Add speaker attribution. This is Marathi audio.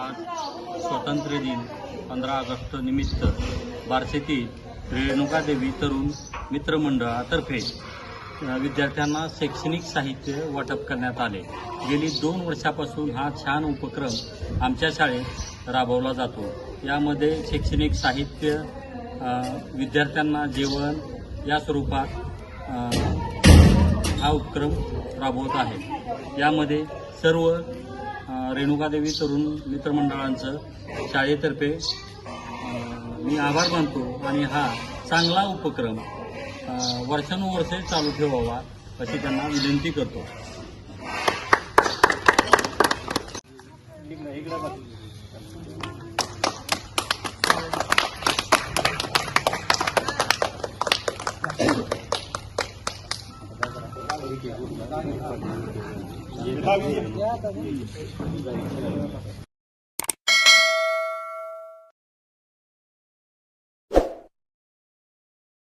Speaker 1: आज स्वातंत्र्य दिन पंधरा निमित्त बारशेतील रेणुकादेवी तरुण मित्रमंडळातर्फे विद्यार्थ्यांना शैक्षणिक साहित्य वाटप करण्यात आले. गेली दोन वर्षापासून हा छान उपक्रम आमच्या शाळेत राबवला जातो. यामध्ये शैक्षणिक साहित्य विद्यार्थ्यांना जेवण या स्वरूपात हा उपक्रम राबवत आहे. यामध्ये सर्व रेणुकादेवी तरुण मित्रमंडळांचं शाळेतर्फे मी आभार मानतो. आणि हा चांगला उपक्रम वर्षानुवर्षे चालू ठेवावा अशी त्यांना विनंती करतो. Как?